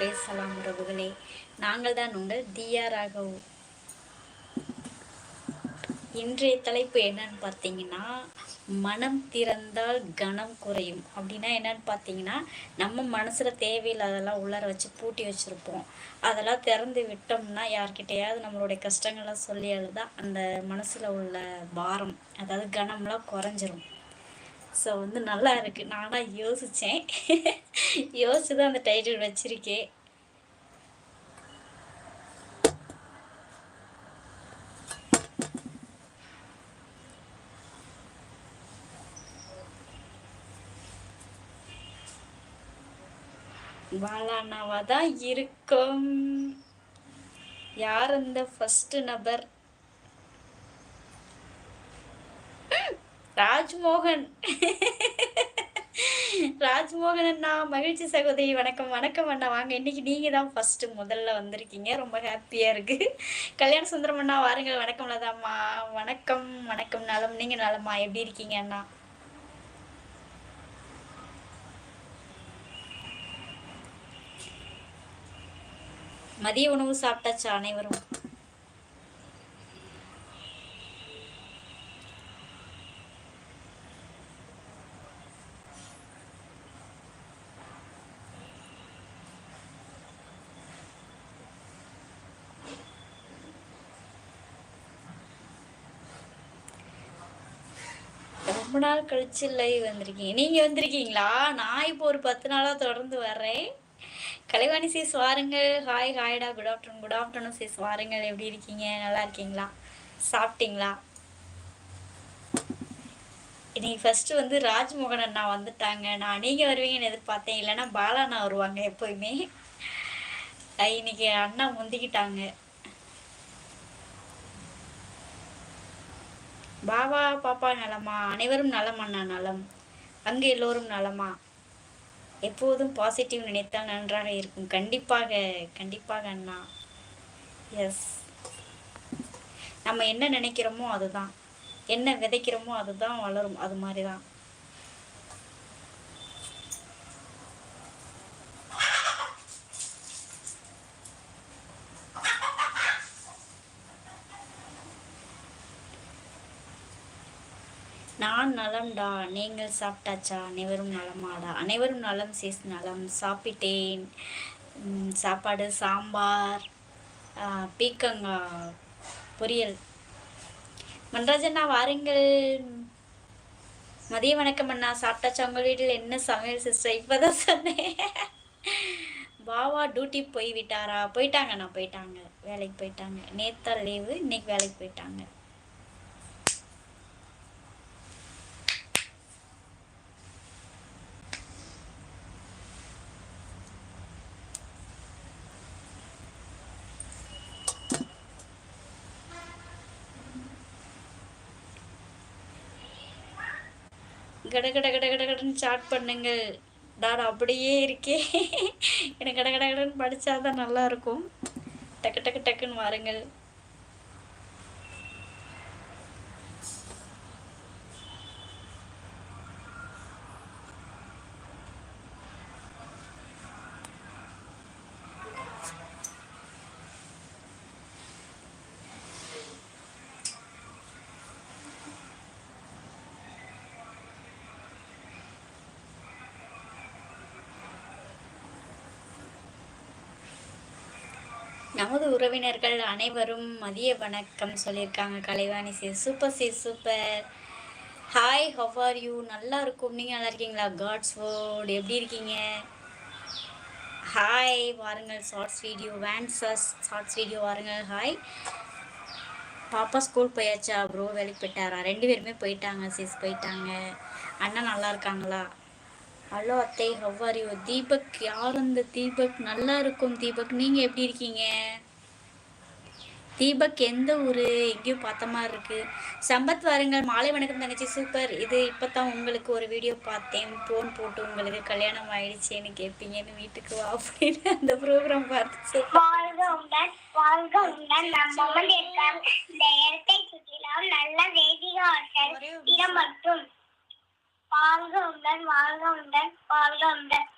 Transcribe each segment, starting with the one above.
பேசலாம் உறவுகளே நாங்கள் தான் உங்கள் தியா ராகவ் இன்றைய தலைப்பு என்னன்னு பார்த்தீங்கன்னா மனம் திறந்தால் கணம் குறையும். அப்படின்னா என்னன்னு பார்த்தீங்கன்னா நம்ம மனசில் தேவையில்லாதெல்லாம் உள்ளார வச்சு பூட்டி வச்சுருப்போம். அதெல்லாம் திறந்து விட்டோம்னா யார்கிட்டையாவது நம்மளுடைய கஷ்டங்கள்லாம் சொல்லி அழுதா அந்த மனசில் உள்ள பாரம் அதாவது கணம்லாம் குறைஞ்சிரும். ஸோ வந்து நல்லா இருக்குது நானாக யோசித்தேன் யோசிச்சு தான் அந்த டைட்டில் வச்சுருக்கேன் வாலானாவா தான் இருக்கும். யார் அந்த ஃபஸ்ட்டு நபர்? ராஜ்மோகன். ராஜ்மோகன் அண்ணா மகிழ்ச்சி சகோதரி வணக்கம் வணக்கம் அண்ணா. வாங்க இன்னைக்கு நீங்க தான் ஃபர்ஸ்ட் முதல்ல வந்திருக்கீங்க. ரொம்ப ஹாப்பியா இருக்கு. கல்யாண சுந்தரம் அண்ணா வாருங்கள் வணக்கம் லதாம்மா. வணக்கம் வணக்கம் நலம். நீங்க நலம்மா எப்படி இருக்கீங்க அண்ணா? மதிய உணவு சாப்பிட்டாச்சா அனைவரும்? ரொம்ப நாள் கழிச்சு லைவ் வந்திருக்கீங்க. நீங்கள் வந்திருக்கீங்களா? நான் இப்போ ஒரு பத்து நாளாக தொடர்ந்து வர்றேன். கலைவாணி சீஸ் வாருங்கள். Hi ஹாய்டா good afternoon good afternoon sis வாருங்கள். எப்படி இருக்கீங்க? நல்லா இருக்கீங்களா? சாப்பிட்டீங்களா? இன்னைக்கு ஃபஸ்ட்டு வந்து ராஜ்மோகன் அண்ணா வந்துட்டாங்க. நான் நீங்கள் வருவீங்கன்னு எதிர்பார்த்தேன். இல்லைன்னா பாலா அண்ணா வருவாங்க எப்போயுமே. இன்னைக்கு அண்ணா முந்திக்கிட்டாங்க. பாபா பாப்பா நலமா? அனைவரும் நலம் அண்ணா நலம். அங்கு எல்லோரும் நலமா? எப்போதும் பாசிட்டிவ் நினைத்தால் நன்றாக இருக்கும். கண்டிப்பாக கண்டிப்பாக அண்ணா. எஸ் நம்ம என்ன நினைக்கிறோமோ அதுதான். என்ன விதைக்கிறோமோ அதுதான் வளரும். அது மாதிரி தான் நான் நலம்டா நீங்கள் சாப்பிட்டாச்சா? அனைவரும் நலமாடா. அனைவரும் நலம் சேஸ் நலம். சாப்பிட்டேன். சாப்பாடு சாம்பார் பீக்கங்கா பொரியல். மன்ராஜண்ணா வாருங்கள். மதிய வணக்கம் அண்ணா. சாப்பிட்டாச்சா உங்கள் வீட்டில்? என்ன சமையல் சிஸ்டர்? இப்போதான் சொன்னேன். பாவா டியூட்டி போய் விட்டாரா போயிட்டாங்கண்ணா போயிட்டாங்க. வேலைக்கு போயிட்டாங்க. நேத்தா லீவு இன்னைக்கு வேலைக்கு போயிட்டாங்க. கட கட கட கட கடன்னு ஸ்டார்ட் பண்ணுங்கள் நான் அப்படியே இருக்கே. எனக்கு கட கட கடன்னு படித்தா தான் நல்லாயிருக்கும் டக்கு டக்கு டக்குன்னு வாருங்கள். நமது உறவினர்கள் அனைவரும் மதிய வணக்கம் சொல்லியிருக்காங்க. Kalaivani sis super sis super. Hi how are you நல்லா இருக்கும். நீங்கள் நல்லா இருக்கீங்களா? காட்ஸ் வேர்ட் எப்படி இருக்கீங்க? ஹாய் வாருங்கள். ஷார்ட்ஸ் வீடியோ வேன்சஸ் ஷார்ட்ஸ் வீடியோ வாருங்கள். ஹாய் பாப்பா ஸ்கூல் போயாச்சா ப்ரோ வேலைக்கு போயிட்டாரா? ரெண்டு பேருமே போயிட்டாங்க சிஸ் போயிட்டாங்க. அண்ணா நல்லா இருக்காங்களா? ஹலோ அத்தை ஹவ் ஆர் யூ தீபக் யார் அந்த தீபக்? நல்லா இருக்கும் தீபக் நீங்க எப்படி இருக்கீங்க? தீபக் எந்த ஊரு? எங்கேயோ பார்த்த மாதிரி இருக்கு. சம்பத் வாருங்கள் மாலை வணக்கம் தங்கச்சி சூப்பர் இது இப்பதான் உங்களுக்கு ஒரு வீடியோ பார்த்தேன். போன் போட்டு உங்களுக்கு கல்யாணம் ஆயிடுச்சேன்னு கேட்பீங்கன்னு வீட்டுக்கு வா அப்படின்னு அந்த ப்ரோக்ராம் பார்த்து நல்ல இடம் மட்டும் வாழ்க உண்டன் வாழ்க உண்டன் வாழ்க உண்டன்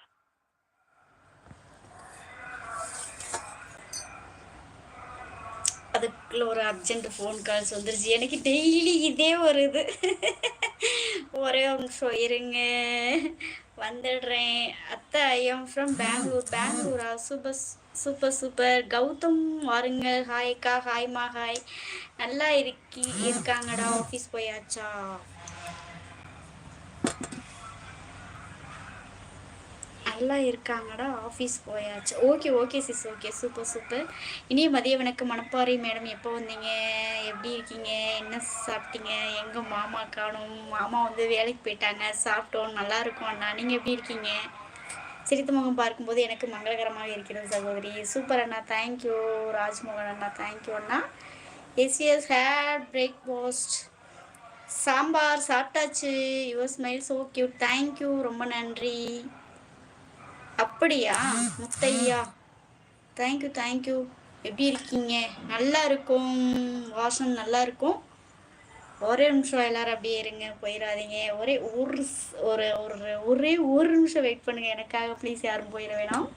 அதுக்குள்ள ஒரு அர்ஜென்ட் ஃபோன் கால்ஸ் வந்துருச்சு. எனக்கு டெய்லி இதே ஒரு இது. ஒரே நிமிஷம் இருங்க. வந்துடுறேன். அத்தை ஐ எம் ஃப்ரம் பெங்களூர் பெங்களூரா சூப்பர் சூப்பர் சூப்பர் கௌதம் வாருங்க. ஹாய்க்கா ஹாய்மா ஹாய் நல்லா இருக்கி இருக்காங்கடா. ஆஃபீஸ் போயாச்சா? நல்லா இருக்காங்கடா ஆஃபீஸ் போயாச்சு. Okay okay sis okay super super இனிய மதிய வணக்கம் மணப்பாறை மேடம் எப்போ வந்தீங்க? எப்படி இருக்கீங்க? என்ன சாப்பிட்டீங்க? எங்கள் மாமா காணும்? மாமா வந்து வேலைக்கு போயிட்டாங்க. சாப்பிட்டோம். நல்லா இருக்கும் அண்ணா. நீங்கள் எப்படி இருக்கீங்க? சிரித்த முகம் பார்க்கும்போது எனக்கு மங்களகரமாக இருக்கிறது சகோதரி. சூப்பர் அண்ணா. தேங்க்யூ ராஜ்மோகன் அண்ணா. Thank you Anna. Yes yes had breakfast sambar சாப்பிட்டாச்சு. Your smile so cute thank you ரொம்ப நன்றி. அப்படியா? முத்தையா. தேங்க்யூ தேங்க்யூ எப்படி இருக்கீங்க? நல்லா இருக்கும். வாசம் நல்லா இருக்கும். ஒரே நிமிஷம் எல்லாரும் அப்படியே இருங்க போயிடாதீங்க ஒரே ஒரு ஒரு ஒரு ஒரே ஒரு நிமிஷம் வெயிட் பண்ணுங்க. எனக்காக ப்ளீஸ் யாரும் போயிட வேணாம்.